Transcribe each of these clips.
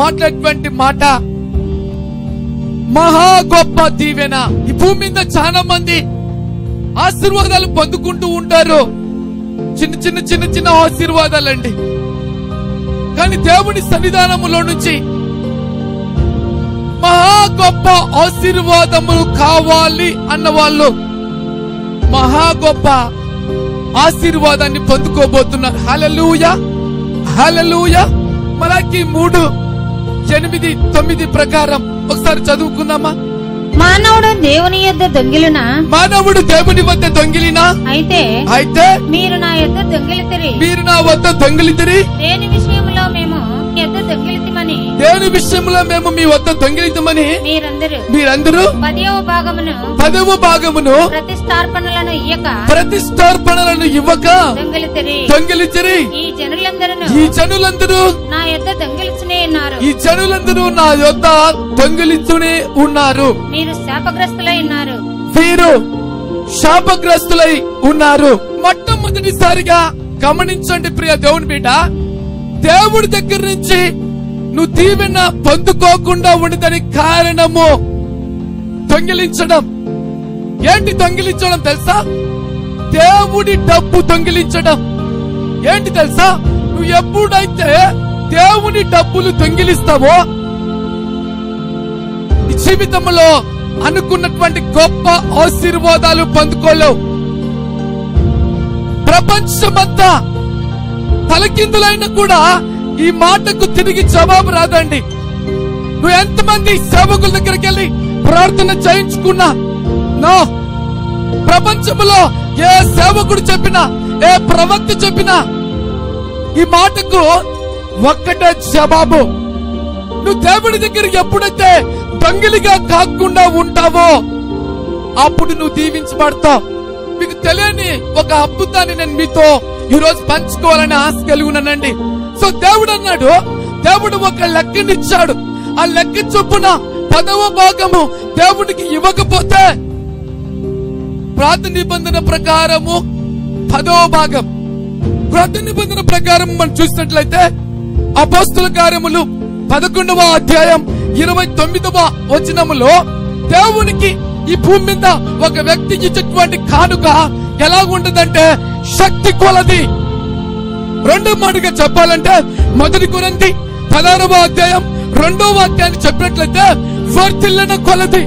మాట్లాడేటువంటి మాట మహా గొప్ప దీవెన. ఈ భూమి మీద చాలా మంది ఆశీర్వాదాలు పొందుకుంటూ ఉంటారు. చిన్న చిన్న చిన్న చిన్న ఆశీర్వాదాలండి. కానీ దేవుని సన్నిధానములో నుంచి మహా గొప్ప ఆశీర్వాదములు కావాలి అన్న వాళ్ళు మహా గొప్ప ఆశీర్వాదాన్ని పొందుకోబోతున్నారు. హలలుయ హలలుయ మనకి మూడు ఎనిమిది తొమ్మిది ప్రకారం ఒకసారి చదువుకుందామా? మానవుడు దేవుని యొద్ద దొంగిలిన? మానవుడు దేవుని వద్ద దొంగిలినా? అయితే అయితే మీరు నా యొద్ద దొంగిలితిరి. మీరు నా వద్ద దొంగిలితిరి? దేని విషయంలో మేము దేని విషయంలో మేము మీ వద్ద దొంగిలితమని మీరందరూ మీరందరూ? పదవ భాగమును పదవ భాగమును ప్రతిష్టార్పణలను ఇయ్యక. ప్రతిష్టార్పణలను ఇవ్వక దొంగిలితిరి. దొంగిలించరి ఈ జనులందరూ ఈ జనులందరూ నా యొద్ద దొంగిలిచునే ఉన్నారు. ఈ జనులందరూ నా యొద్ద దొంగిలిస్తూనే ఉన్నారు. మీరు శాపగ్రస్తులై ఉన్నారు. వీరు శాపగ్రస్తులై ఉన్నారు. మొట్టమొదటిసారిగా గమనించండి ప్రియ దేవుని బిడ్డ. దేవుడి దగ్గర నుంచి నువ్వు దీవెన పొందుకోకుండా ఉండదని కారణము దొంగిలించడం. ఏంటి దొంగిలించడం తెలుసా? దేవుడి డబ్బు దొంగిలించడం. ఏంటి తెలుసా? నువ్వు ఎప్పుడైతే దేవుని డబ్బులు దొంగిలిస్తావో జీవితంలో అనుకున్నటువంటి గొప్ప ఆశీర్వాదాలు పొందుకోలేవు. ప్రపంచమంతా తలకిందులైనా కూడా ఈ మాటకు తిరిగి జవాబు రాదండి. నువ్వు ఎంతమంది సేవకుల దగ్గరికి వెళ్ళి ప్రార్థన చేయించుకున్నా? నో. ప్రపంచంలో ఏ సేవకుడు చెప్పినా ఏ ప్రవక్త చెప్పినా ఈ మాటకు ఒక్కటే జవాబు. నువ్వు దేవుడి దగ్గర ఎప్పుడైతే దొంగిలిగా కాకుండా ఉంటావో అప్పుడు నువ్వు దీవించబడతావు. మీకు తెలియని ఒక అద్భుతాన్ని నేను మీతో ఈ రోజు పంచుకోవాలని ఆశ కలిగి ఉన్నానండి. సో దేవుడు అన్నాడు దేవుడు ఒక లెక్కనిచ్చాడు. ఆ లెక్క చొప్పున పదవ భాగము దేవుడికి ఇవ్వకపోతే ప్రాత నిబంధన ప్రకారము పదవ భాగం. ప్రాత నిబంధన ప్రకారం మనం చూసినట్లయితే అపోస్తుల కార్యములు పదకొండవ అధ్యాయం ఇరవై తొమ్మిదవ వచనములో దేవునికి ఈ భూమి మీద ఒక వ్యక్తి ఇచ్చేటువంటి కానుక ఎలాగుంటుందంటే శక్తి కొలది. రెండో మాటగా చెప్పాలంటే మొదటి కొనంది పదహారవ అధ్యాయం రెండో వాక్యాన్ని చెప్పినట్లయితే వర్తిల్లిన కొలది.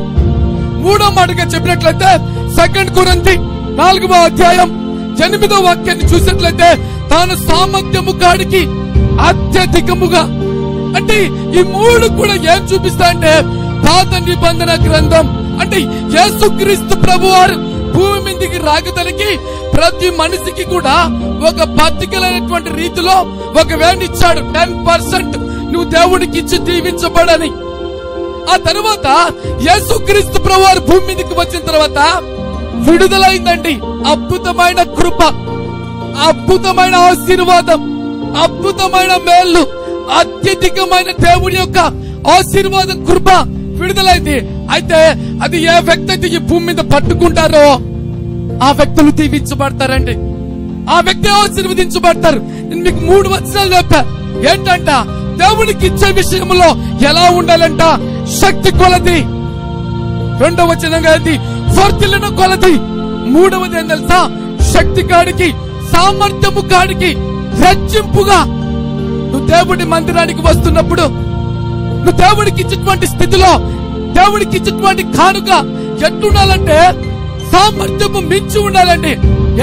మూడో మాటగా చెప్పినట్లయితే సెకండ్ కొనంది నాలుగవ అధ్యాయం ఎనిమిదో వాక్యాన్ని చూసినట్లయితే తాను సామర్థ్యము కాడికి అత్యధికముగా. అంటే ఈ మూడు కూడా ఏం చూపిస్తా అంటే పాత నిబంధన గ్రంథం. అంటే యేసుక్రీస్తు ప్రభువారు భూమి మీదకి రాగదలికి ప్రతి మనిషికి కూడా ఒక బతికలైనటువంటి రీతిలో ఒక వేణ ఇచ్చాడు. టెన్ పర్సెంట్ నువ్వు దేవుడికి ఇచ్చి దీవించబడని. ఆ తర్వాత యేసుక్రీస్తు ప్రభువారు భూమి మీదకి వచ్చిన తర్వాత విడుదలైందండి. అద్భుతమైన కృప అద్భుతమైన ఆశీర్వాదం అద్భుతమైన మేళ్ళు అత్యధికమైన దేవుడి యొక్క ఆశీర్వాదం కృప. విడుదలైంది. అయితే అది ఏ వ్యక్తి అయితే ఈ భూమి మీద పట్టుకుంటారో ఆ వ్యక్తులు దీవించబడతారండి. ఆ వ్యక్తి ఆశీర్వదించబడతారు. నేను మీకు మూడు వచనాలు చెప్పా. ఏంటంట? దేవునికి ఇచ్చే విషయంలో ఎలా ఉండాలంట? శక్తి కొలది. రెండవ వచనంగా ఏంటి? వర్తిల్లిన కొలది. మూడవది ఏం తెలుసా? శక్తి కాడికి సామర్థ్యము కాడికి రెచ్చింపుగా నువ్వు దేవుడి మందిరానికి వస్తున్నప్పుడు నువ్వు దేవుడికి ఇచ్చినటువంటి స్థితిలో దేవుడికి ఇచ్చినటువంటి కానుక ఎట్టుండాలంటే సామర్థ్యము మించి ఉండాలండి.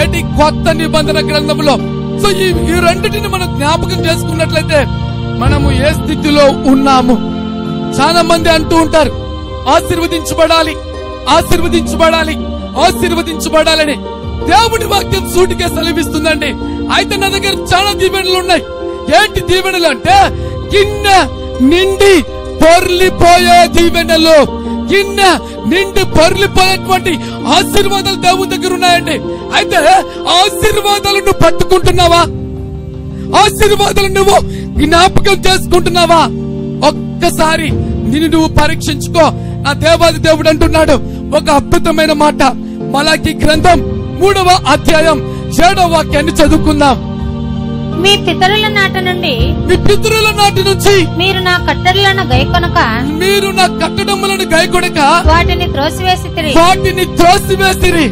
ఏంటి కొత్త నిబంధన గ్రంథంలో సో ఈ ఈ రెండింటిని మనం జ్ఞాపకం చేసుకున్నట్లయితే మనము ఏ స్థితిలో ఉన్నాము? చాలా మంది అంటూ ఉంటారు ఆశీర్వదించబడాలి ఆశీర్వదించబడాలి ఆశీర్వదించబడాలని. దేవుడి వాక్యం సూటిగా సెలవిస్తుందండి. అయితే నా దగ్గర చాలా దీవెనలు ఉన్నాయి. ఏంటి దీవెనలు అంటే గిన్నె నిండి పొర్లిపోయే దీవెనలో. కింద నిండి పొర్లిపోయేటువంటి ఆశీర్వాదాలు దేవుని దగ్గర ఉన్నాయండి. అయితే ఆశీర్వాదాలు నువ్వు పట్టుకుంటున్నావా? ఆశీర్వాదాలు నువ్వు జ్ఞాపకం చేసుకుంటున్నావా? ఒక్కసారి నిన్ను నువ్వు పరీక్షించుకో. నా దేవాది దేవుడు అంటున్నాడు. ఒక అద్భుతమైన మాట. మలాకి గ్రంథం మూడవ అధ్యాయం ఏడవ వాక్యాన్ని చదువుకుందాం. మీ పితరుల నాట నుండి మీ పితరుల నాటి నుంచి మీరు నా కట్టడలను గైకొనక మీరు నా కట్టడములను గైకొడక వాటిని త్రోసివేసి వాటిని త్రోసివేసిరి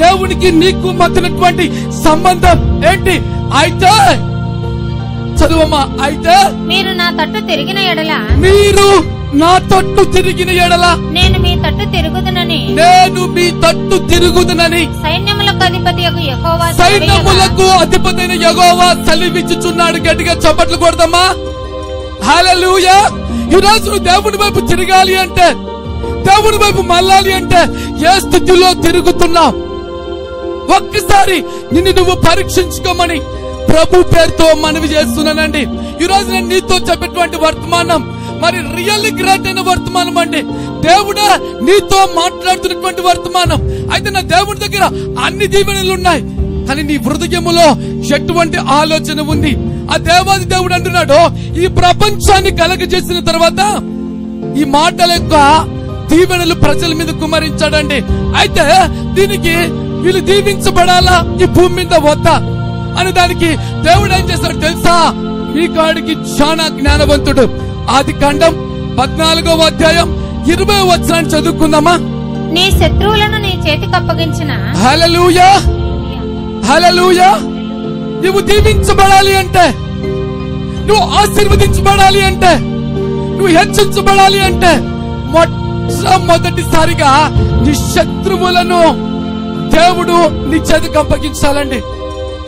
దేవునికి నీకు మధ్యనటువంటి సంబంధం ఏంటి? అయితే చదువమ్మా అయితే మీరు నా తట్టు తిరిగిన ఎడల మీరు నా తట్టు తిరిగిన ఎడల నేను మీ తట్టు తిరుగుదునని. నేను మీ తట్టు తిరుగుదునని. సైన్యములకు అధిపతి సెలవీయగా, సైన్యములకు అధిపతైన యగోవా సెలవిచ్చుచున్నాడు గట్టిగా చప్పట్లు కొడదామా? హల్లెలూయా ఈ రోజు నువ్వు దేవుని వైపు తిరగాలి అంటే దేవుని వైపు మళ్ళాలి అంటే ఏ స్థితిలో తిరుగుతున్నావు ఒక్కసారి నిన్ను నువ్వు పరీక్షించుకోమని ప్రభు పేరుతో మనవి చేస్తున్నానండి. ఈ రోజు నేను నీతో చెప్పేటువంటి వర్తమానం మరి రియల్లీ గ్రేట్ అయిన వర్తమానం అండి. దేవుడా నీతో మాట్లాడుతున్నటువంటి వర్తమానం. అయితే నా దేవుడి దగ్గర అన్ని దీవెనలు ఉన్నాయి. కానీ నీ హృదయములో ఎటువంటి ఆలోచన ఉంది? ఆ దేవాది దేవుడు అంటున్నాడు ఈ ప్రపంచాన్ని కలగజేసిన తర్వాత ఈ మాటల యొక్క దీవెనలు ప్రజల మీద కుమరించాడండి అయితే దీనికి వీళ్ళు దీవించబడాలా? ఈ భూమి మీద వద్దా? అని దానికి దేవుడు ఏం చేస్తాడు తెలుసా? మీ కాడికి చాలా జ్ఞానవంతుడు. ఆది కాండం పద్నాలుగో అధ్యాయం ఇరవై వచనాన్ని చదువుకుందామా? నీ శత్రువులను నీ చేతికి అప్పగించిన హలలుయా హలలుయా నువ్వు దీవించబడాలి అంటే నువ్వు ఆశీర్వదించబడాలి అంటే నువ్వు హెచ్చించబడాలి అంటే మొట్టమొదటిసారిగా నీ శత్రువులను దేవుడు నీ చేతికి అప్పగించాలండి.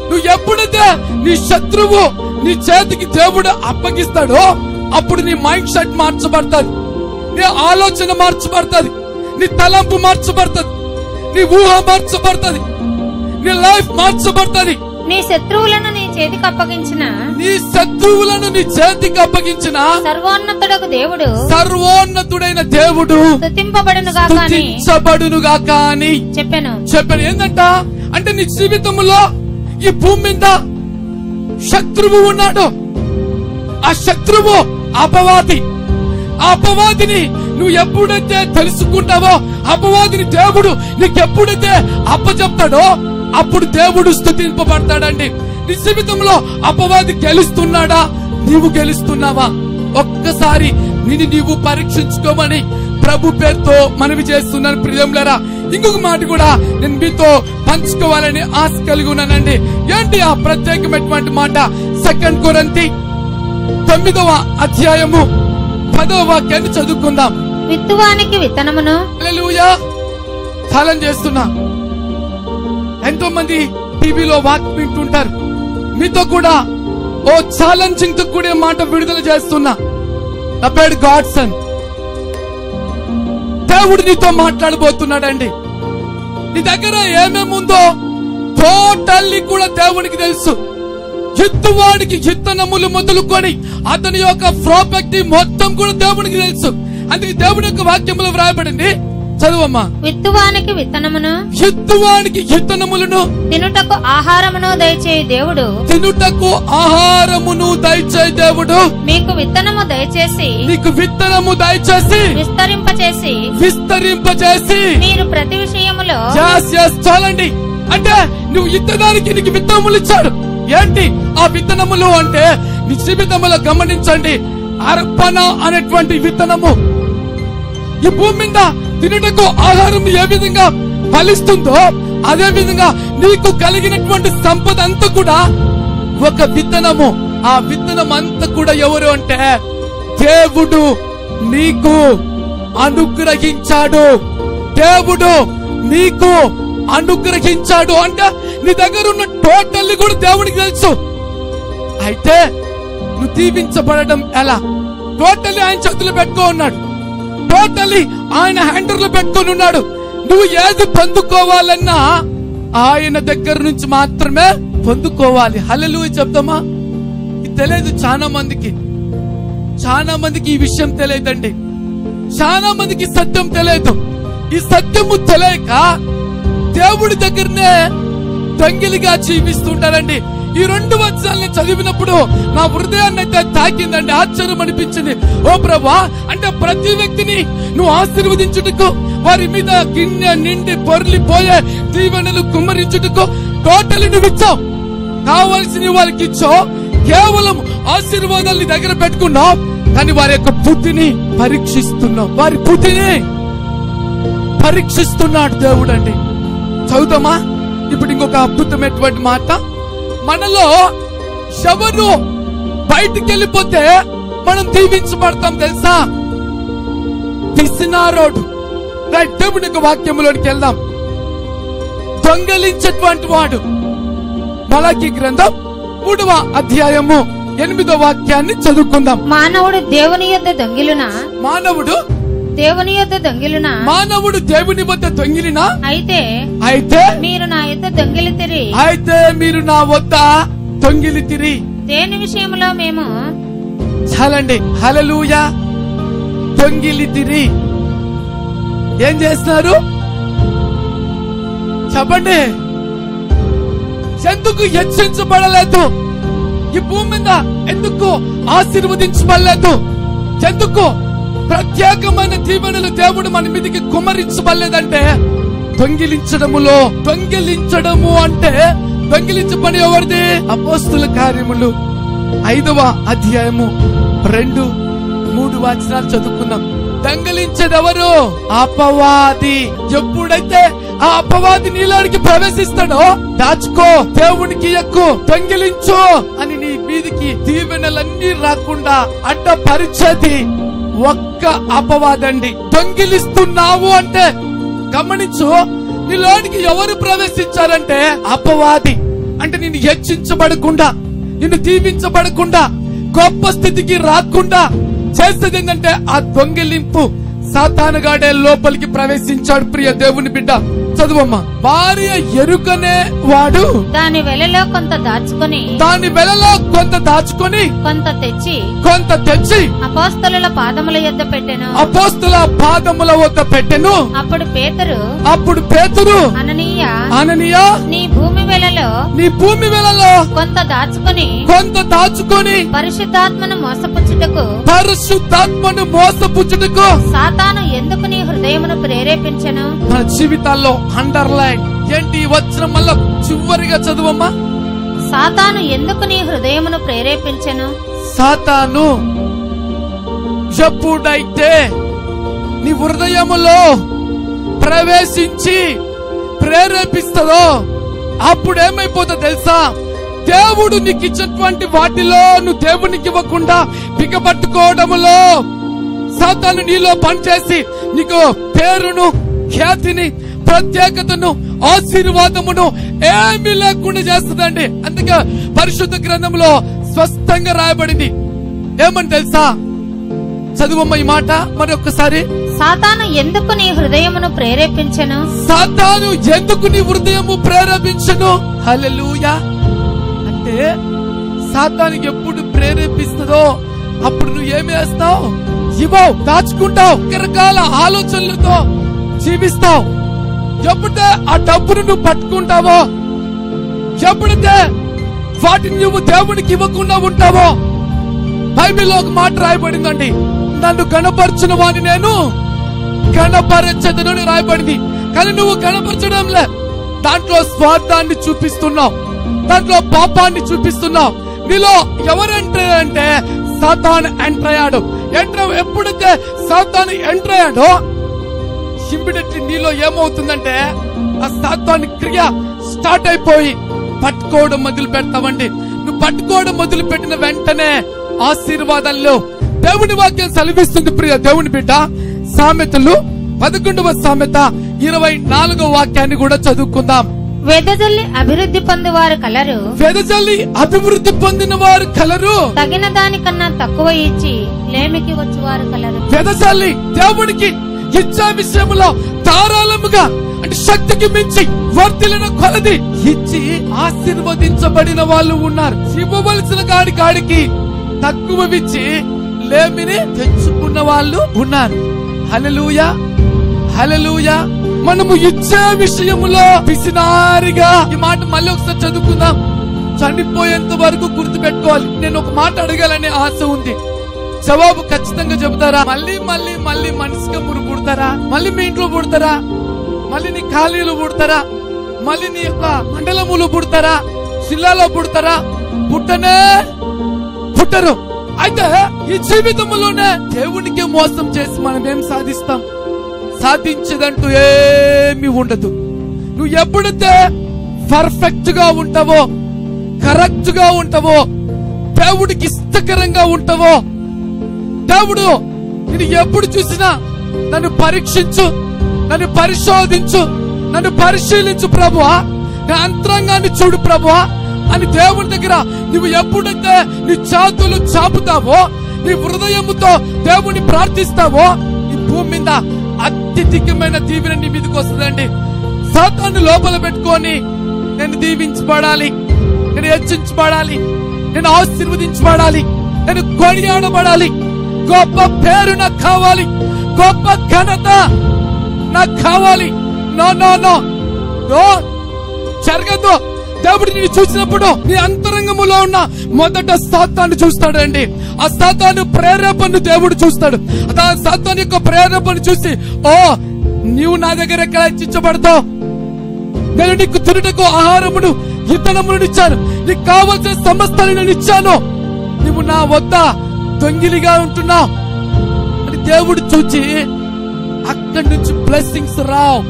నువ్వు ఎప్పుడైతే నీ శత్రువు నీ చేతికి దేవుడు అప్పగిస్తాడో అప్పుడు నీ మైండ్ సెట్ మార్చబడుతుంది. నీ ఆలోచన మార్చబడుతుంది. నీ తలంపు మార్చబడుతుంది. నీ ఊహ మార్చబడుతుంది. నీ లైఫ్ మార్చబడుతుంది. నీ శత్రువులను నీ చేతికి అప్పగించిన నీ శత్రువులను నీ చేతికి అప్పగించిన సర్వోన్నతుడకు దేవుడు సర్వోన్నతుడైన దేవుడు స్తుతింపబడును గాక అని చెప్పాను. చెప్పాను. ఏంటంట అంటే నీ జీవితంలో ఈ భూమి మీద శత్రువు ఉన్నాడు. ఆ శత్రువు అపవాది. ఆ అపవాదిని నువ్వు ఎప్పుడైతే తెలుసుకుంటావో అపవాదిని దేవుడు నీకెప్పుడైతే అప్పచెప్తాడో అప్పుడు దేవుడు స్థుతింపబడతాడండి. నీ జీవితంలో అపవాది గెలుస్తున్నాడా? నీవు గెలుస్తున్నావా? ఒక్కసారి నిన్ను నీవు పరీక్షించుకోమని ప్రభు పేరుతో మనవి చేస్తున్నాను ప్రియంలరా. ఇంకొక మాట కూడా నేను మీతో పంచుకోవాలని ఆశ కలిగి ఉన్నానండి. ఏంటి ఆ ప్రత్యేకమైనటువంటి మాట? సెకండ్ కొరంతి తొమ్మిదవ అధ్యాయము. పదవ వాక్యాన్ని చదువుకుందాం. విత్తువానికి విత్తనమును ఛాలెం చేస్తున్నా. ఎంతో మంది టీవీలో వాక్ వింటుంటారు. మీతో కూడా ఓ ఛాలెంజింగ్తో కూడే మాట విడుదల చేస్తున్నా. నా పేరు గాడ్సన్. దేవుడు నీతో మాట్లాడబోతున్నాడండి. నీ దగ్గర ఏమేమి ఉందో టోటల్లీ కూడా దేవునికి తెలుసు. ఎత్తువాడికి ఇత్తనములు మొదలుకొని అతని యొక్క ప్రాపర్టీ మొత్తం కూడా దేవునికి తెలుసు. అందుకే దేవుని యొక్క వాక్యములో వ్రాయబడింది. చదువమ్మా. విత్తువానికి విత్తనమును ఎత్తువాడికి ఇత్తనములను తినుటకు ఆహారమును దయచేయి దేవుడు. తినుటకు ఆహారమును దయచే దేవుడు. మీకు విత్తనము దయచేసి నీకు విత్తనము దయచేసి విస్తరింపచేసి విస్తరింపజేసి మీరు ప్రతి విషయములో చాలండి. అంటే నువ్వు ఇత్తనానికి నీకు విత్తనములు ఇచ్చాడు. ఏంటి ఆ విత్తనములు అంటే నీ జీవితంలో గమనించండి. అర్పణ అనేటువంటి విత్తనము ఈ భూమి మీద తినటకు ఆహారం ఏ విధంగా ఫలిస్తుందో అదే విధంగా నీకు కలిగినటువంటి సంపద అంతా కూడా ఒక విత్తనము. ఆ విత్తనం అంతా కూడా ఎవరు అంటే దేవుడు నీకు అనుగ్రహించాడు. దేవుడు నీకు అనుగ్రహించాడు అంటే నీ దగ్గర ఉన్న టోటల్ కూడా దేవుడికి తెలుసు. అయితే నువ్వు దీవించబడడం ఎలా? టోటల్లీ ఆయన చేతులు పెట్టుకో ఉన్నాడు. టోటల్లీ ఆయన హ్యాండర్లు పెట్టుకొని ఉన్నాడు. నువ్వు ఏది పొందుకోవాలన్నా ఆయన దగ్గర నుంచి మాత్రమే పొందుకోవాలి. హలలు చెప్తామా? తెలియదు చాలా మందికి. చాలా మందికి ఈ విషయం తెలియదండి. చాలా మందికి సత్యం తెలియదు. ఈ సత్యము తెలియక దేవుడి దగ్గరనే తంగిలిగా జీవిస్తుంటారండి. ఈ రెండు వచనాలని చదివినప్పుడు నా హృదయాన్ని అయితే తాకిందండి. ఆశ్చర్యం అనిపించింది. ఓ ప్రభా అంటే ప్రతి వ్యక్తిని నువ్వు ఆశీర్వదించుటకు వారి మీద గిన్నె నిండి పొర్లిపోయే దీవెనలు కుమ్మరించుటకు టోటల్ నువ్వు ఇచ్చావు. కావలసిన వాళ్ళకి ఇచ్చో కేవలం ఆశీర్వాదాలు దగ్గర పెట్టుకున్నావు. కానీ వారి యొక్క బుద్ధిని పరీక్షిస్తున్నావు. వారి బుద్ధిని పరీక్షిస్తున్నాడు దేవుడు అండి చదువుతామా? ఇప్పుడు ఇంకొక అద్భుతమైనటువంటి మాట. మనలో ఎవరు బయటికి వెళ్ళిపోతే మనం దీవించబడతాం తెలుసా? పిసినారోడు రైట్ దేవుడి యొక్క వాక్యములోనికి వెళ్దాం. దొంగలించేటువంటి వాడు. మలాకి గ్రంథం మూడవ అధ్యాయము ఎనిమిదో వాక్యాన్ని చదువుకుందాం. మానవుడు దేవుని యొద్ద దొంగిలున? మానవుడు దేవుని యొద్ద దొంగిలున? మానవుడు దేవుని వద్ద దొంగిలినా? అయితే అయితే? మీరు నా యొద్ద దొంగిలితిరి. అయితే మీరు నా వద్ద దొంగిలి తిరి దేని విషయంలో మేము? చాలండి. హలలుయా దొంగిలి తిరి ఏం చేస్తున్నారు? చెప్పండి. ఎందుకు హెచ్చరించబడలేదు? ఈ భూమి మీద ఎందుకు ఆశీర్వదించబడలేదు? ఎందుకు ప్రత్యేకమైన దీవెనలు దేవుడు మన మీదకి కుమరించబడలేదంటే దొంగిలించడములో దొంగిలించడము అంటే దొంగిలించబడి ఎవరిది? అపోస్తుల కార్యములు. ఐదవ అధ్యాయము. రెండు మూడు వాచనాలు చదువుకుందాం. దొంగిలించేదెవరు? అపవాది. ఎప్పుడైతే ఆ అపవాది నీలోనికి ప్రవేశిస్తాడో దాచుకో దేవునికి ఎక్కు దొంగిలించు అని నీ మీదికి దీవెనలన్నీ రాకుండా అడ్డ పరిచేది ఒక్క అపవాదండి. దొంగిలిస్తున్నావు అంటే గమనించు నీలోనికి ఎవరు ప్రవేశించారంటే అపవాది. అంటే నిన్ను హెచ్చించబడకుండా నిన్ను దీవించబడకుండా గొప్ప స్థితికి రాకుండా చేసేది ఏంటంటే ఆ దొంగిలింపు. సాతానుగాడే లోపలికి ప్రవేశించాడు ప్రియ దేవుని బిడ్డ. చదువమ్మా. భార్య ఎరుకనే వాడు. దాని వెలలో కొంత దాచుకొని దాని వెలలో కొంత దాచుకొని కొంత తెచ్చి కొంత తెచ్చి అపోస్తలుల పాదముల యొద్ద పెట్టెను. అపోస్తుల పాదముల వద్ద పెట్టెను. అప్పుడు పేతురు అప్పుడు పేతురు అననీయ అననీయ నీ భూమి వెలలో నీ భూమి వెలలో కొంత దాచుకొని కొంత దాచుకొని పరిశుద్ధాత్మను మోసపుచ్చుటకు పరిశుద్ధాత్మను మోసపుచ్చుటకు సాతాను ఎందుకు నీ ప్రేరేపించెను మన జీవితాల్లో అండర్లైన్ ఏంటి వచనం మళ్ళా చివరిగా చదువమ్మా? సాతాను ఎందుకు నీ హృదయమును ప్రేరేపించెను? సాతాను ఎప్పుడైతే నీ హృదయములో ప్రవేశించి ప్రేరేపిస్తుందో అప్పుడు ఏమైపోతుందో తెలుసా? దేవుడు నీకు ఇచ్చినటువంటి వాటిలో నువ్వు దేవునికి ఇవ్వకుండా బిగపట్టుకోవడములో సాతాను నీలో పనిచేసి నీకు పేరును ఖ్యాతిని ప్రత్యేకతను ఆశీర్వాదమును ఏమీ లేకుండా చేస్తుందండి. అందుకే పరిశుద్ధ గ్రంథంలో స్పష్టంగా రాయబడింది. ఏమని తెలుసా? చదువమ్మ ఈ మాట మరి ఒక్కసారి సాతాను ఎందుకు నీ హృదయమును ప్రేరేపించెను? సాతాను ఎందుకు నీ హృదయము ప్రేరేపించను? హల్లెలూయా. అంటే సాతానికి ఎప్పుడు ప్రేరేపిస్తుందో అప్పుడు నువ్వు ఏమి వేస్తావు ఇవ్వవు దాచుకుంటావు. రకరకాల ఆలోచనలతో జీవిస్తావు. ఎప్పుడైతే ఆ డబ్బును నువ్వు పట్టుకుంటావో ఎప్పుడైతే వాటిని నువ్వు దేవునికి ఇవ్వకుండా ఉంటావో బైబిల్లో ఒక మాట రాయబడిందండి. నన్ను గణపరచిన వాని నేను గణపరచదను రాయబడింది. కానీ నువ్వు గణపరచడం లే. దాంట్లో స్వార్థాన్ని చూపిస్తున్నావు. దాంట్లో పాపాన్ని చూపిస్తున్నావు. నీలో ఎవరంటే అంటే సతాన్ ఎంటర్ అయ్యాడు. ఎంటర్ ఎప్పుడైతే సాత్వాన్ని ఎంటర్ అయ్యాడో ఇమ్మీడియట్లీ నీలో ఏమవుతుందంటే ఆ సాత్వాన్ని క్రియ స్టార్ట్ అయిపోయి పట్టుకోవడం మొదలు పెడతామండి నువ్వు పట్టుకోవడం మొదలు పెట్టిన వెంటనే ఆశీర్వాదాల్లో దేవుని వాక్యం సెలవిస్తుంది ప్రియ దేవుని బిడ్డ. సామెతలు పదకొండవ సామెత ఇరవై నాలుగవ వాక్యాన్ని కూడా చదువుకుందాం. వెదజల్లి అభివృద్ధి పొందువారు కలరు. వెదజల్లి అభివృద్ధి పొందిన వారు కలరు. తగిన దానికన్నా తక్కువ ఇచ్చి లేమికి వచ్చువారు కలరు. వెదజల్లి దేవునికి ఇచ్చే విషయంలో ధారాళముగా అంటే శక్తికి మించి వర్తిలిన కొలది ఇచ్చి ఆశీర్వదించబడిన వాళ్ళు ఉన్నారు. ఇవ్వవలసిన కాడి కాడికి తక్కువ ఇచ్చి లేమిని తెచ్చుకున్న వాళ్ళు ఉన్నారు. హలలుయా హలలుయా మనము ఇచ్చే విషయములో పిసినారిగా ఈ మాట మళ్ళీ ఒకసారి చదువుకుందాం. చనిపోయేంత వరకు గుర్తు పెట్టుకోవాలి నేను ఒక మాట అడగాలనే ఆశ ఉంది. జవాబు ఖచ్చితంగా చెబుతారా? మళ్ళీ మళ్ళీ మళ్ళీ మనిషిగా మురు పుడతారా మళ్ళీ మీ ఇంట్లో పుడతారా? మళ్ళీ నీ ఖాళీలు పుడతారా? మళ్ళీ నీ యొక్క మండలములు పుడతారా? శిల్లాలో పుడతారా? పుట్టనే పుట్టరు. అయితే ఈ జీవితంలోనే దేవునికి మోసం చేసి మనం ఏం సాధిస్తాం? సాధించదంటూ ఏమీ ఉండదు. నువ్వు ఎప్పుడైతే పర్ఫెక్ట్గా ఉంటావో కరెక్ట్గా ఉంటావో దేవుడికి ఇష్టకరంగా ఉంటావో దేవుడు నేను ఎప్పుడు చూసినా నన్ను పరీక్షించు నన్ను పరిశోధించు నన్ను పరిశీలించు ప్రభువా. నా అంతరంగాన్ని చూడు ప్రభువా. అని దేవుని దగ్గర నువ్వు ఎప్పుడైతే నీ చేతులు చాపుతావో నీ హృదయముతో దేవుని ప్రార్థిస్తావో ఈ భూమి మీద అత్యధికమైన దీవెన నీ మీదకి వస్తుందండి. సాతాన్ని లోపల పెట్టుకొని నేను దీవించబడాలి. నేను హెచ్చించబడాలి. నేను ఆశీర్వదించబడాలి. నేను కొనియాడబడాలి గొప్ప పేరు నాకు కావాలి. గొప్ప ఘనత నాకు కావాలి. No no no. నో. జరగదు. దేవుడు నిన్ను చూసినప్పుడు నీ అంతరంగములో ఉన్న మొదట సాతాన్ని చూస్తాడండి ఆ సాతాను ప్రేరేపణను దేవుడు చూస్తాడు. ఆ సాతాన్ యొక్క ప్రేరేపణ చూసి ఓ నీవు నా దగ్గర ఎక్కడ హెచ్చించబడతావు? నేను నీకు తిరుటకు ఆహారమును ఇతనమును ఇచ్చాను. నీకు కావలసిన సమస్తాన్ని నేను ఇచ్చాను. నువ్వు నా వద్ద దొంగిలిగా ఉంటున్నావు. అని దేవుడు చూచి అక్కడి నుంచి బ్లెస్సింగ్స్ రావు.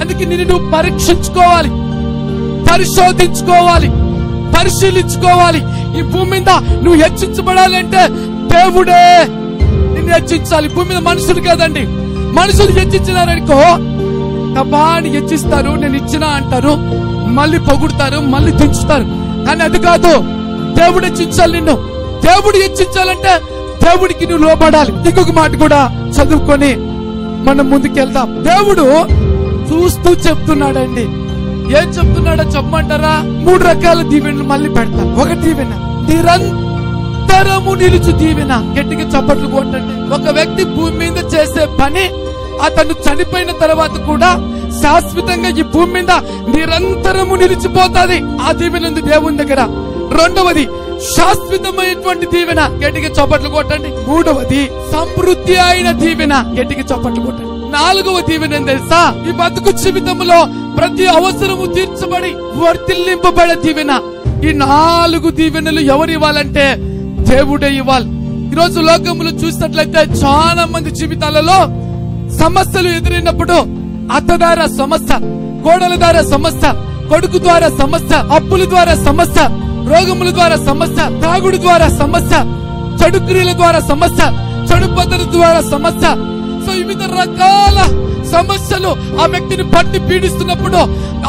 అందుకే నిన్ను నువ్వు పరీక్షించుకోవాలి. పరిశోధించుకోవాలి పరిశీలించుకోవాలి. ఈ భూమి మీద నువ్వు హెచ్చించబడాలంటే దేవుడే నిన్ను హెచ్చించాలి. భూమి మీద మనుషులు కాదండి. మనుషులు హెచ్చించినారనుకో కబాని హెచ్చిస్తారు నేను ఇచ్చినా అంటారు. మళ్ళీ పొగుడతారు మళ్ళీ దించుతారు. కానీ అది కాదు దేవుడు హెచ్చించాలి నిన్ను. దేవుడు హెచ్చించాలంటే దేవుడికి నువ్వు లోపడాలి ఇంకొక మాట కూడా చదువుకొని మనం ముందుకెళ్దాం. దేవుడు చూస్తూ చెప్తున్నాడండి. ఏం చెప్తున్నాడో చెప్పమంటారా? మూడు రకాల దీవెనలు మళ్ళీ పెడతా. ఒక దీవెన నిరంతరము నిలుచు దీవెన. గట్టిగా చప్పట్లు కొట్టండి. ఒక వ్యక్తి భూమి మీద చేసే పని అతను చనిపోయిన తర్వాత కూడా శాశ్వతంగా ఈ భూమి మీద నిరంతరము నిలిచిపోతాది. ఆ దీవెన ఉంది దేవుని దగ్గర. రెండవది శాశ్వతమైనటువంటి దీవెన. గట్టిగా చప్పట్లు కొట్టండి. మూడవది సమృద్ధి అయిన దీవెన. గట్టిగా చప్పట్లు కొట్టండి. నాలుగవ దీవెన తెలుసా? ఈ బతుకు జీవితంలో ప్రతి అవసరము తీర్చబడి వర్తిల్లింపబడే దీవెన. ఈ నాలుగు దీవెనలు ఎవరు ఇవ్వాలంటే దేవుడే ఇవ్వాలి. ఈ రోజు లోకములు చూసినట్లయితే చాలా మంది జీవితాలలో సమస్యలు ఎదురైనప్పుడు అత్తదార సమస్య కోడల ద్వారా సమస్య కొడుకు ద్వారా సమస్య అప్పుల ద్వారా సమస్య రోగముల ద్వారా సమస్య తాగుడు ద్వారా సమస్య చెడు క్రియల ద్వారా సమస్య చెడు పద్ధతి ద్వారా సమస్య సో వివిధ రకాల సమస్యలు ఆ వ్యక్తిని పట్టి పీడిస్తున్నప్పుడు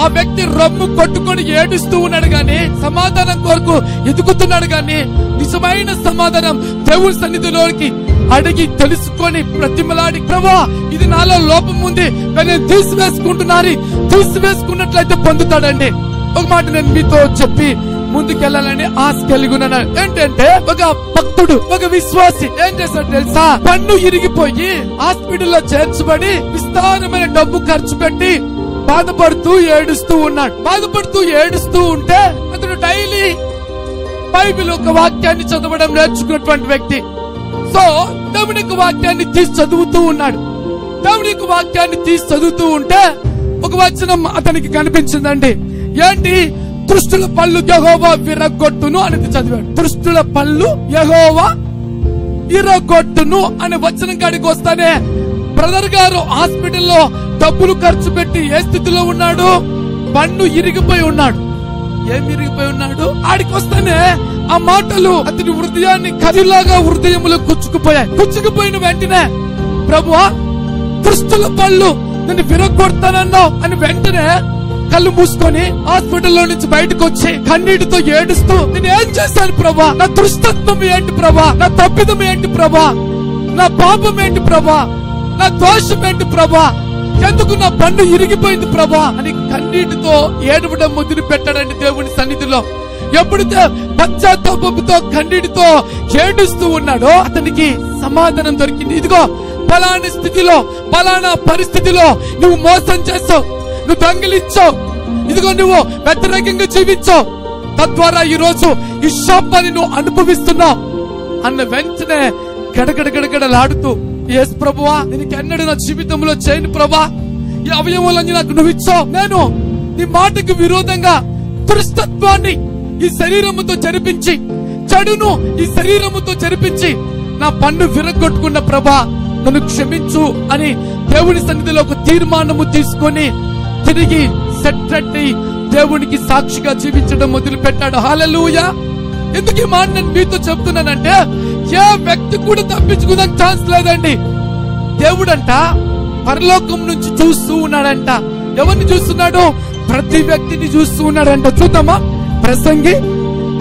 ఆ వ్యక్తి రమ్ము కొట్టుకొని ఏడుస్తూ ఉన్నాడు గాని సమాధానం కొరకు ఎదుగుతున్నాడు గాని నిజమైన సమాధానం దేవుడి సన్నిధిలోకి అడిగి తెలుసుకొని ప్రతిమలాడి ప్రభా ఇది నాలో లోపం ఉంది. కానీ నేను తీసివేసుకుంటున్నాను తీసివేసుకున్నట్లయితే పొందుతాడండి. ఒక మాట నేను మీతో చెప్పి ముందుకెళ్ళాలని ఆశ కలిగి ఏంటంటే ఒక భక్తుడు ఒక విశ్వాసి ఏం చేశాడు తెలుసా? పన్ను ఇరిగిపోయి హాస్పిటల్లో చేర్చబడి విస్తారమైన డబ్బు ఖర్చు పెట్టి బాధపడుతూ ఏడుస్తూ ఉన్నాడు. బాధపడుతూ ఏడుస్తూ ఉంటే అతను డైలీ బైబిల్ ఒక వాక్యాన్ని చదవడం నేర్చుకున్నటువంటి వ్యక్తి. సో దేవుని యొక్క వాక్యాన్ని తీసి చదువుతూ ఉన్నాడు. దేవుని యొక్క వాక్యాన్ని తీసి చదువుతూ ఉంటే ఒక వచనం అతనికి కనిపించిందండి. ఏంటి? దృష్టుల పళ్ళు యహోవా విరగొట్టును అనేది చదివాడు. దృష్టుల పళ్ళు యహోవా ఇరగొట్టును అనే వచనం కాడికి వస్తానే. బ్రదర్ గారు హాస్పిటల్లో డబ్బులు ఖర్చు పెట్టి ఏ స్థితిలో ఉన్నాడు? పన్ను ఇరిగిపోయి ఉన్నాడు. ఏం ఇరిగిపోయి ఉన్నాడు? ఆడికి వస్తానే. ఆ మాటలు అతని హృదయాన్ని కదిలాగా హృదయంలో గుచ్చుకుపోయాయి. గుచ్చుకుపోయిన వెంటనే ప్రభువా దుస్తుల పళ్ళు నేను విరగొడతానన్నావు అని వెంటనే కళ్ళు మూసుకొని హాస్పిటల్లో నుంచి బయటకు వచ్చి కన్నీటితో ఏడుస్తూ నేను ఏం చేశాను ప్రభా? నా దుష్టత్వం ఏంటి ప్రభా? నా తప్పిదం ఏంటి ప్రభా? నా పాపం ఏంటి ప్రభా? నా దోషం ఏంటి ప్రభా? ఎందుకు నా పన్ను ఇరిగిపోయింది ప్రభా? అని కన్నీటితో ఏడవడం మొదలు పెట్టాడండి దేవుని సన్నిధిలో. ఎప్పుడైతే పశ్చాత్తాపంతో కన్నీటితో ఏడుస్తూ ఉన్నాడో అతనికి సమాధానం దొరికింది. ఇదిగో పలానా స్థితిలో పలానా పరిస్థితిలో నువ్వు మోసం చేస్తావు నువ్వు దొంగిలించావు. ఇదిగో నువ్వు వ్యతిరేకంగా జీవించావు. తద్వారా ఈ రోజు ఈ శాపాన్ని నువ్వు అనుభవిస్తున్నావు. అన్న వెంటనే గడగడ గడగడలాడుతూ ఎస్ ప్రభువా నేను ఎన్నడూ నా జీవితంలో చేయను ప్రభా. ఈ అవయవాలన్నీ నాకు నువ్వు ఇచ్చావు. నేను నీ మాటకు విరోధంగా దుష్టత్వాన్ని ఈ శరీరముతో జరిపించి చెడును ఈ శరీరముతో జరిపించి నా పన్ను విరగొట్టుకున్న ప్రభా నన్ను క్షమించు అని దేవుని సన్నిధిలో ఒక తీర్మానము తీసుకొని తిరిగి సెట్టట్టి దేవునికి సాక్షిగా జీవించడం మొదలు పెట్టాడు హాలూయా ఎందుకు ఈ మాట నేను మీతో చెప్తున్నానంటే ఏ వ్యక్తి కూడా తప్పించుకుందానికి ఛాన్స్ లేదండి. దేవుడంట పరలోకం నుంచి చూస్తూ ఉన్నాడంట. ఎవరిని చూస్తున్నాడు? ప్రతి వ్యక్తిని చూస్తూ ఉన్నాడంట. చూద్దామా? ప్రసంగి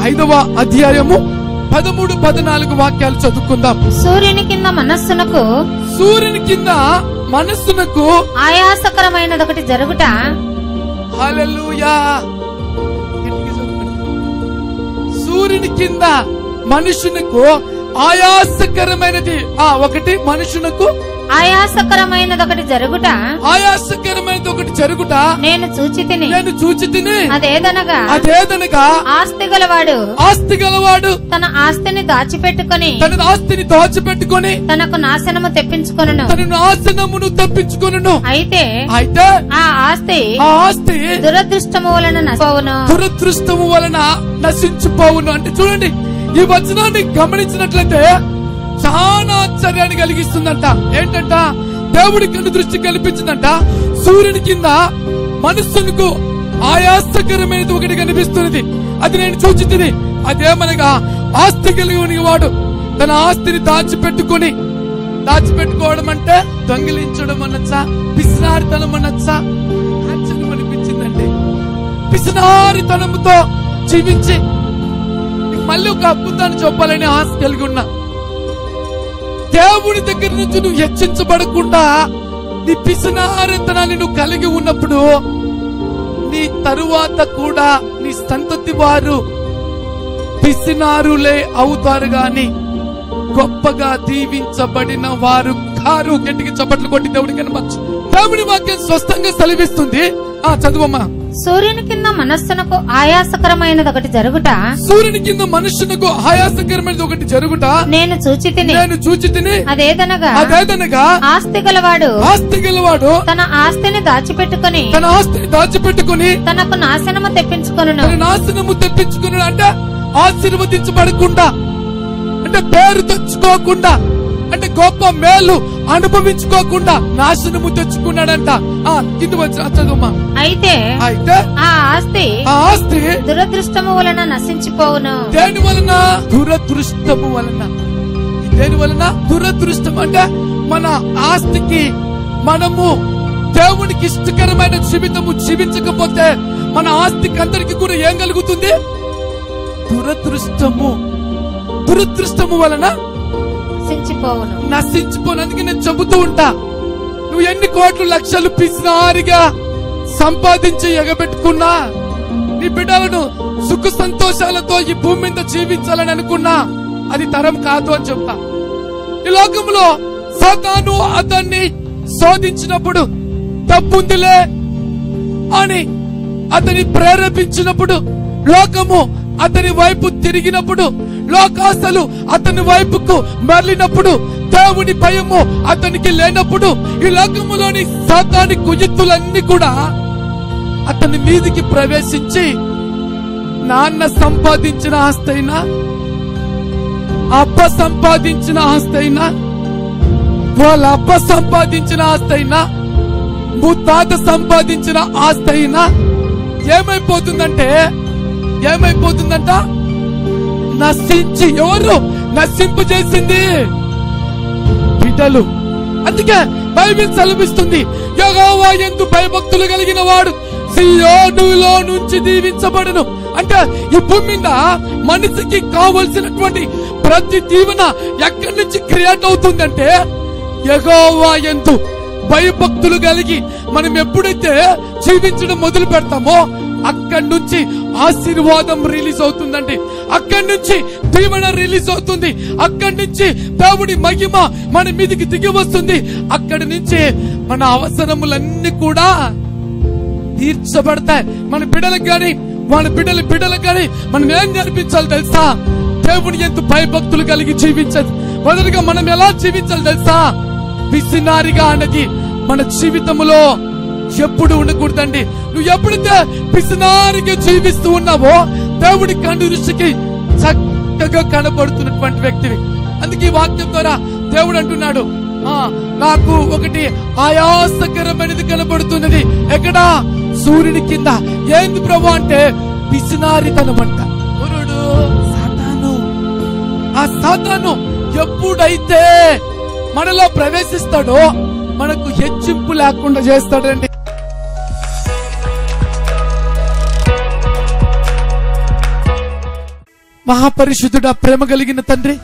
ఐదవ అధ్యాయము పదమూడు పద్నాలుగు వాక్యాలు చదువుకుందాం. సూర్యుని కింద మనస్సునకు సూర్యుని కింద మనస్సునకు జరుగుట హల్లెలూయా గట్టిగా చెప్పండి. సూర్యుని కింద మనుషునకు ఆయాసకరమైనది ఆ ఒకటి మనుషునకు ఆయాసకరమైనదొకటి జరుగుట? ఆయాసకరమైనది ఒకటి జరుగుట? నేను చూచి తిని నేను చూచి తిని అదేదనగా? అదేదనగా? ఆస్తి గలవాడు ఆస్తి గలవాడు తన ఆస్తిని దాచిపెట్టుకొని తన ఆస్తిని దాచిపెట్టుకొని తనకు నాశనము తెప్పించుకొనును. తన నాశనమును తప్పించుకొనును. అయితే అయితే ఆ ఆస్తి ఆ ఆస్తి దురదృష్టము వలన నశిపోవును దురదృష్టము వలన నశించిపోవును. అంటే చూడండి ఈ వచనాన్ని గమనించినట్లయితే చాలా ఆశ్చర్యాన్ని కలిగిస్తుందంట. ఏంటంట? దేవుడి కన్ను దృష్టి కల్పించిందంట. సూర్యుని కింద మనుషులకు ఆయాసకరమైనది ఒకటి కనిపిస్తున్నది. అది నేను సూచించింది. అదేమనగా ఆస్తి కలిగి వాడు తన ఆస్తిని దాచిపెట్టుకుని దాచిపెట్టుకోవడం అంటే దొంగిలించడం అనొచ్చా పిసినారితనం అనొచ్చా. ఆశ్చర్యం అనిపించిందండి. పిసినారితనంతో జీవించి మళ్ళీ ఒక అద్భుతాన్ని చెప్పాలని ఆశ కలిగి ఉన్నా. దేవుడి దగ్గర నుంచి నువ్వు హెచ్చించబడకుండా నీ పిసినారితనాన్ని నువ్వు కలిగి ఉన్నప్పుడు నీ తరువాత కూడా నీ సంతతి వారు పిసినారులే అవుతారు గాని గొప్పగా దీవించబడిన వారు కారు గట్టికి చప్పట్లు కొట్టి దేవుడికి కనపచ్చు దేవుడి వాక్యం స్వస్థంగా సెలవిస్తుంది. ఆ చదువమ్మా. సూర్యుని కింద మనస్సునకు ఆయాసకరమైనదొకటి జరుగుట సూర్యుని కింద మనుషునకు ఆయాసకరమైనది ఒకటి జరుగుట నేను చూచి తిని నేను చూచి తిని అదేదనగా అదేదనగా ఆస్తి గలవాడు ఆస్తి గలవాడు తన ఆస్తిని దాచిపెట్టుకొని తన ఆస్తిని దాచిపెట్టుకుని తనకు నాశనము తెప్పించుకొనును. తన నాశనము తెప్పించుకున్నాడు అంటే ఆశీర్వదించబడకుండా అంటే పేరు తెచ్చుకోకుండా అంటే గొప్ప మేలు అనుభవించుకోకుండా నాశనము తెచ్చుకున్నాడంట. ఆ కింది వచ్చిన చదువుమా? అయితే అయితే ఆ ఆస్తి ఆ ఆస్తి దురదృష్టము వలన నశించిపోవును. దేని వలన? దురదృష్టము వలన. దేని వలన? దురదృష్టం అంటే మన ఆస్తికి మనము దేవునికి ఇష్టకరమైన జీవితము జీవించకపోతే మన ఆస్తికి అందరికి కూడా ఏం కలుగుతుంది? దురదృష్టము. దురదృష్టము వలన నశించిపోవును. నశించిపోనందుకు నేను చెబుతూ ఉంటా. నువ్వు ఎన్ని కోట్లు లక్షలు పిసినారిగా సంపాదించి ఎగబెట్టుకున్నా నీ బిడ్డలను సుఖ సంతోషాలతో ఈ భూమి మీద జీవించాలని అనుకున్నా అది తరం కాదు అని చెప్తా ఈ లోకంలో సతాను అతన్ని శోధించినప్పుడు తప్పుందిలే అని అతని ప్రేరేపించినప్పుడు లోకము అతని వైపు తిరిగినప్పుడు లోకాసలు అతని వైపుకు మరలినప్పుడు దేవుని భయము అతనికి లేనప్పుడు ఈ లోకములోని సాతాని కుజిత్తులన్నీ కూడా అతని మీదికి ప్రవేశించి నాన్న సంపాదించిన ఆస్తైనా అబ్బ సంపాదించిన ఆస్తైనా వాళ్ళ అబ్బ సంపాదించిన ఆస్తైనా తాత సంపాదించిన ఆస్తైనా ఏమైపోతుందంటే ఏమైపోతుందంట? నశించి ఎవరు? నశింపు చేసింది. బిడ్డలు. అందుకే బైబిల్ సెలవిస్తుంది. యెహోవా ఎందు భయభక్తులు కలిగిన వాడు సియోనులో నుంచి దీవించబడను. అంటే ఈ భూమి మీద మనిషికి కావలసినటువంటి ప్రతి దీవెన ఎక్కడి నుంచి క్రియేట్ అవుతుందంటే యెహోవా ఎందు భయభక్తులు కలిగి మనం ఎప్పుడైతే జీవించడం మొదలు పెడతామో అక్కడి నుంచి ఆశీర్వాదం రిలీజ్ అవుతుందండి. అక్కడి నుంచి దీవెన రిలీజ్ అవుతుంది. అక్కడి నుంచి దేవుడి మహిమ మన మీదికి దిగి వస్తుంది. అక్కడి నుంచి మన అవసరములన్నీ కూడా తీర్చబడతాయి. మన బిడ్డలకు గాని మన బిడ్డల బిడ్డలకు గాని మనం ఏం నేర్పించాలి తెలుసా? దేవుని ఎంత భయభక్తులు కలిగి జీవించదు మొదలుగా మనం ఎలా జీవించాలి తెలుసా? పిసినారిగా అన్నది మన జీవితములో ఎప్పుడు ఉండకూడదండి. నువ్వు ఎప్పుడైతే పిసినారిగా జీవిస్తూ ఉన్నావో దేవుడి కంటి దృష్టికి చక్కగా కనబడుతున్నటువంటి వ్యక్తివి. అందుకే ఈ వాక్యం ద్వారా దేవుడు అంటున్నాడు ఆ నాకు ఒకటి ఆయాసకరమైనది కనబడుతున్నది. ఎక్కడా? సూర్యుని కింద. ఏంది ప్రభు అంటే పిసినారితనం అంట సాతాను ఆ సాతాను ఎప్పుడైతే మనలో ప్రవేశిస్తాడో మనకు హెచ్చింపు లేకుండా చేస్తాడండి. మహాపరిశుద్ధుడ ప్రేమ కలిగిన తండ్రి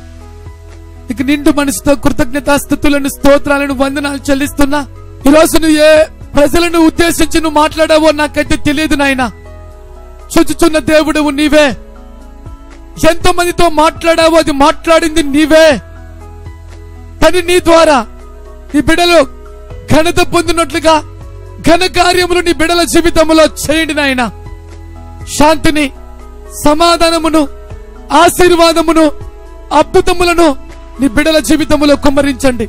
ఇక నిండు మనసుతో కృతజ్ఞతాస్థుతులను స్తోత్రాలను వందనాలు చెల్లిస్తున్నా. ఈరోజు నువ్వు ఏ ప్రజలను ఉద్దేశించి నువ్వు మాట్లాడావో నాకైతే తెలియదు నాయన. చూచుచున్న దేవుడు నీవే. ఎంతో మందితో మాట్లాడావో అది మాట్లాడింది నీవే. పని నీ ద్వారా. నీ బిడలు ఘనత పొందినట్లుగా ఘన కార్యములు నీ బిడల జీవితంలో చేయండి నాయన. శాంతిని సమాధానమును ఆశీర్వాదమును అద్భుతములను నీ బిడల జీవితంలో కుమ్మరించండి.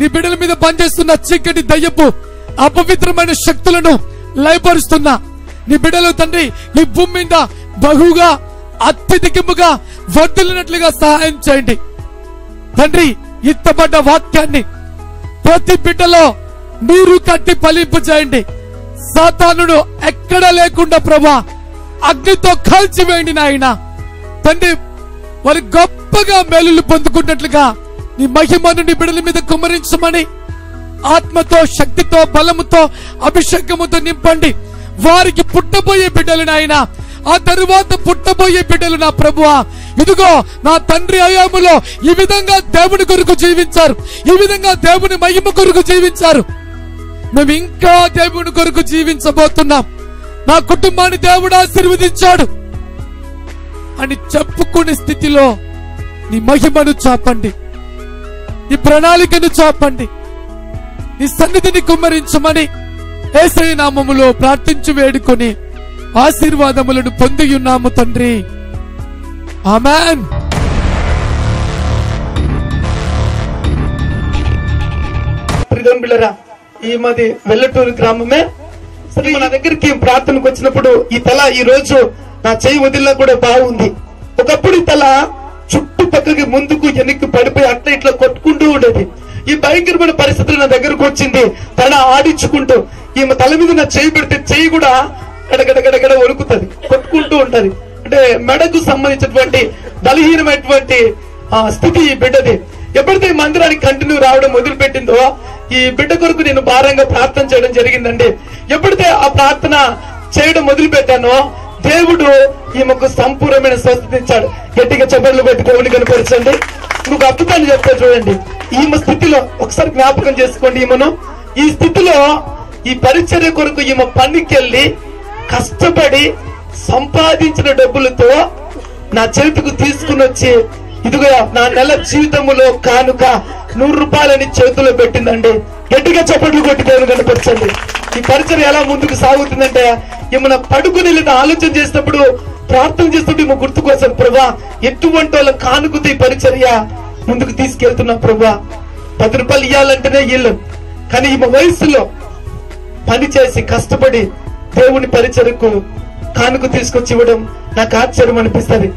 నీ బిడల మీద పనిచేస్తున్న చీకటి దయ్యపు అపవిత్రమైన శక్తులను లయపరుస్తున్నా నీ బిడలు తండ్రి ఈ భూమి మీద బహుగా అత్యధికముగా వర్దిలినట్లుగా సహాయం చేయండి. తండ్రి ఇత్తబడ్డ వాక్యాన్ని ప్రతి బిడ్డలో మీరు కట్టి ఫలింపు చేయండి. సాతానుడు ఎక్కడ లేకుండా ప్రభా అగ్నితో కాల్చివేయండి నాయన. తండ్రి వారి గొప్పగా మేలులు పొందుకున్నట్లుగా నీ మహిమను నీ బిడ్డల మీద కుమరించమని ఆత్మతో శక్తితో బలముతో అభిషేకముతో నింపండి. వారికి పుట్టబోయే బిడ్డలు నాయన. ఆ తరువాత పుట్టబోయే బిడ్డలు నా ప్రభువా. ఇదిగో నా తండ్రి అయాములో ఈ విధంగా దేవుని కొరకు జీవించారు. ఈ విధంగా దేవుని మహిమ కొరకు జీవించారు. మేము ఇంకా దేవుని కొరకు జీవించబోతున్నాం. నా కుటుంబాన్ని దేవుడు ఆశీర్వదించాడు. అని చెప్పుకునే స్థితిలో నీ మహిమను చాపండి. నీ ప్రణాళికను చాపండి. నీ సన్నిధిని కుమ్మరించమని ఏసై నామములో ప్రార్థించి వేడుకొని ఆశీర్వాదములను పొంది ఉన్నాము తండ్రి. ఆమెన్. ఈ మాది వెల్లటూరు గ్రామమే. సరే మన దగ్గరికి ప్రార్థనకు వచ్చినప్పుడు ఈ తల ఈ రోజు నా చేయి వదిలినా కూడా బాగుంది. ఒకప్పుడు ఈ తల చుట్టుపక్కకి ముందుకు వెనక్కి పడిపోయి అట్లా ఇట్లా కొట్టుకుంటూ ఉండేది. ఈ భయంకరమైన పరిస్థితులు నా దగ్గరకు వచ్చింది. తన ఆడించుకుంటూ ఈమె తల మీద నా చేయి పెడితే చేయి కూడా గడగడగడగడ వణుకుతుంది కొట్టుకుంటూ ఉంటది. అంటే మెడకు సంబంధించినటువంటి బలహీనమైనటువంటి ఆ స్థితి ఈ బిడ్డది. ఎప్పుడైతే ఈ మందిరానికి కంటిన్యూ రావడం మొదలు పెట్టిందో ఈ బిడ్డ కొరకు నేను భారంగా ప్రార్థన చేయడం జరిగిందండి. ఎప్పుడైతే ఆ ప్రార్థన చేయడం మొదలు పెట్టానో దేవుడు ఈమెకు సంపూర్ణమైన స్వస్థత ఇచ్చాడు. గట్టిగా చెప్పట్లు పెట్టి దేవుని కనపరచండి. ఇంకొక అద్భుతాన్ని చెప్తా చూడండి. ఈమె స్థితిలో ఒకసారి జ్ఞాపకం చేసుకోండి ఈమెను. ఈ స్థితిలో ఈ పరిచర్య కొరకు ఈమె పనికెళ్ళి కష్టపడి సంపాదించిన డబ్బులతో నా చేతికి తీసుకుని వచ్చి ఇదిగో నా నెల జీవితంలో కానుక నూరు రూపాయలని చేతిలో పెట్టిందండి. గట్టిగా చప్పట్లు కొట్టి దేవుని కనపరచండి. ఈ పరిచయం ఎలా ముందుకు సాగుతుందంటే ఏమైనా పడుకుని లేదా ఆలోచన చేసినప్పుడు ప్రార్థన చేస్తుంటే మేము గుర్తుకొస్తాను ప్రభా ఎటువంటి వాళ్ళ కానుకతో ఈ పరిచర్య ముందుకు తీసుకెళ్తున్నా ప్రభా. పది రూపాయలు ఇవ్వాలంటేనే ఇల్లు కానీ ఈమె వయసులో పని చేసి కష్టపడి దేవుని పరిచయకు కానుక తీసుకొచ్చి ఇవ్వడం నాకు ఆశ్చర్యం అనిపిస్తుంది.